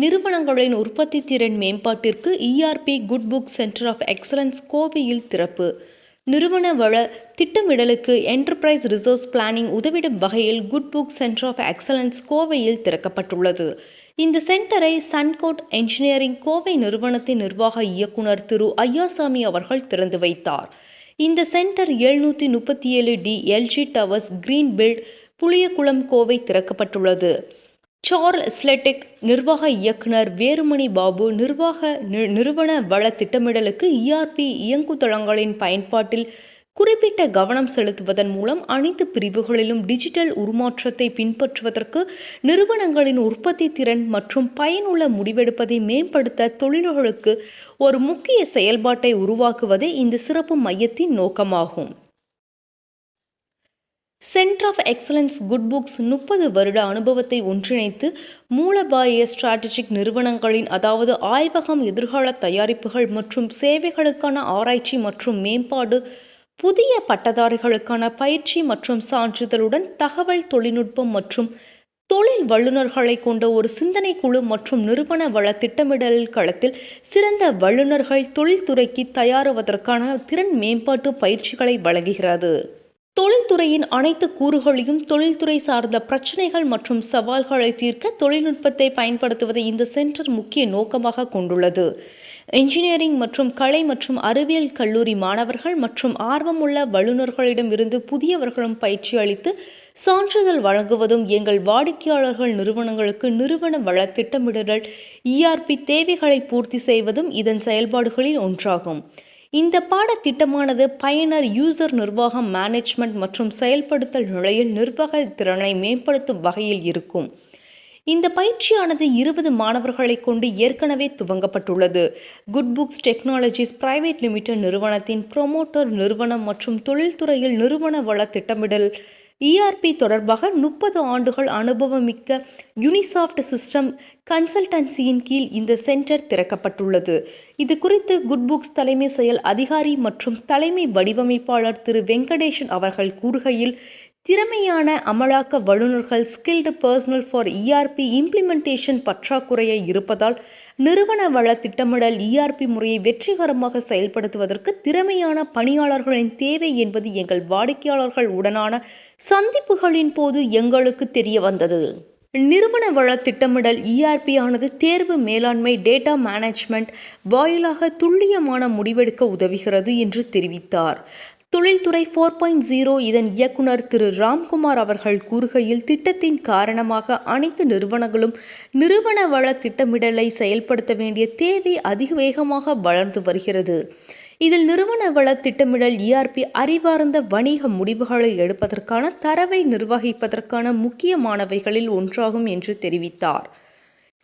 நிறுவனங்களின் உற்பத்தி திறன் மேம்பாட்டிற்கு ERP good book centre of excellence கோவையில் திறப்பு. நிறுவன வள திட்டமிடலுக்கு என்டர்பிரைஸ் ரிசோர்ஸ் பிளானிங் உதவிடும் வகையில் good book centre of excellence கோவையில் திறக்கப்பட்டுள்ளது. இந்த சென்டரை சன்கோட் என்ஜினியரிங் கோவை நிறுவனத்தின் நிர்வாக இயக்குனர் திரு ஐயாசாமி அவர்கள் திறந்து வைத்தார். இந்த சென்டர் எழுநூற்றி முப்பத்தி ஏழு D LG towers green build Puliyakulam Kovai திறக்கப்பட்டுள்ளது. சார்ல் ஸ்லெட்டிக் நிர்வாக இயக்குனர் வேறுமணி பாபு நிர்வாக நிறுவன வள திட்டமிடலுக்கு இஆர்பி இயங்குதளங்களின் பயன்பாட்டில் குறிப்பிட்ட கவனம் செலுத்துவதன் மூலம் அனைத்து பிரிவுகளிலும் டிஜிட்டல் உருமாற்றத்தை பின்பற்றுவதற்கு நிறுவனங்களின் உற்பத்தி திறன் மற்றும் பயனுள்ள முடிவெடுப்பதை மேம்படுத்த தொழில்களுக்கு ஒரு முக்கிய செயல்பாட்டை உருவாக்குவதே இந்த சிறப்பு மையத்தின் நோக்கமாகும். Centre of excellence good books முப்பது வருட அனுபவத்தை ஒன்றிணைத்து மூலபாய ஸ்ட்ராட்டஜிக் நிறுவனங்களின் அதாவது ஆய்வகம் எதிர்கால தயாரிப்புகள் மற்றும் சேவைகளுக்கான ஆராய்ச்சி மற்றும் மேம்பாடு புதிய பட்டதாரிகளுக்கான பயிற்சி மற்றும் சான்றிதழுடன் தகவல் தொழில்நுட்பம் மற்றும் தொழில் வல்லுநர்களை கொண்ட ஒரு சிந்தனை குழு மற்றும் நிறுவன வள திட்டமிடல் களத்தில் சிறந்த வல்லுநர்கள் தொழில்துறைக்கு தயாருவதற்கான திறன் மேம்பாட்டு பயிற்சிகளை வழங்குகிறது. தொழில்துறையின் அனைத்து கூறுகளையும் தொழில்துறை சார்ந்த பிரச்சனைகள் மற்றும் சவால்களை தீர்க்க தொழில்நுட்பத்தை பயன்படுத்துவதை இந்த சென்டர் முக்கிய நோக்கமாக கொண்டுள்ளது. இன்ஜினியரிங் மற்றும் கலை மற்றும் அறிவியல் கல்லூரி மாணவர்கள் மற்றும் ஆர்வமுள்ள வல்லுநர்களிடம் இருந்து புதியவர்களும் பயிற்சி அளித்து சான்றிதழ் வழங்குவதும் எங்கள் வாடிக்கையாளர்கள் நிறுவனங்களுக்கு நிறுவன வள திட்டமிடல் இஆர்பி தேவைகளை பூர்த்தி செய்வதும் இதன் செயல்பாடுகளில் ஒன்றாகும். இந்த பாடத்திட்டமானது பயனர் யூசர் நிர்வாகம் மேனேஜ்மெண்ட் மற்றும் செயல்படுத்தல் நிலையில் நிர்வாக திறனை மேம்படுத்தும் வகையில் இருக்கும். இந்த பயிற்சியானது இருபது மாணவர்களை கொண்டு ஏற்கனவே துவங்கப்பட்டுள்ளது. Good books technologies private limited நிறுவனத்தின் ப்ரொமோட்டர் நிறுவனம் மற்றும் தொழில்துறையில் நிறுவன வள திட்டமிடல் இஆர்பி தொடர்பாக முப்பது ஆண்டுகள் அனுபவம் மிக்க யூனிசாஃப்ட் சிஸ்டம் கன்சல்டன்சியின் கீழ் இந்த சென்டர் திறக்கப்பட்டுள்ளது. இது குறித்து குட் புக்ஸ் தலைமை செயல் அதிகாரி மற்றும் தலைமை வடிவமைப்பாளர் திரு வெங்கடேஷன் அவர்கள் கூறுகையில் திறமையான அமலாக்க வல்லுநர்கள் skilled personnel for ERP implementation பற்றாக்குறையை இருப்பதால் நிறுவன வள திட்டமிடல் இஆர்பி முறையை வெற்றிகரமாக செயல்படுத்துவதற்கு திறமையான பணியாளர்களின் தேவை என்பது எங்கள் வாடிக்கையாளர்கள் உடனான சந்திப்புகளின் போது எங்களுக்கு தெரிய வந்தது. நிறுவன வள திட்டமிடல் இஆர்பி ஆனது தேர்வு மேலாண்மை டேட்டா மேனேஜ்மெண்ட் வாயிலாக துல்லியமான முடிவெடுக்க உதவுகிறது என்று தெரிவித்தார். தொழில்துறை ஃபோர் பாயிண்ட் ஜீரோ இதன் இயக்குனர் திரு ராம்குமார் அவர்கள் கூறுகையில் திட்டத்தின் காரணமாக அனைத்து நிறுவனங்களும் நிறுவன வள திட்டமிடலை செயல்படுத்த வேண்டிய தேவை அதிக வேகமாக வளர்ந்து வருகிறது. இதில் நிறுவன வள திட்டமிடல் இஆர்பி அறிவார்ந்த வணிக முடிவுகளை எடுப்பதற்கான தரவை நிர்வகிப்பதற்கான முக்கியமானவைகளில் ஒன்றாகும் என்று தெரிவித்தார்.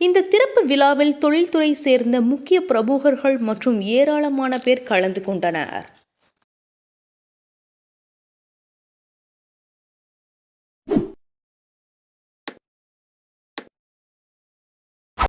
இந்த திறப்பு விழாவில் தொழில்துறை சேர்ந்த முக்கிய பிரமுகர்கள் மற்றும் ஏராளமான பேர் கலந்து கொண்டனர்.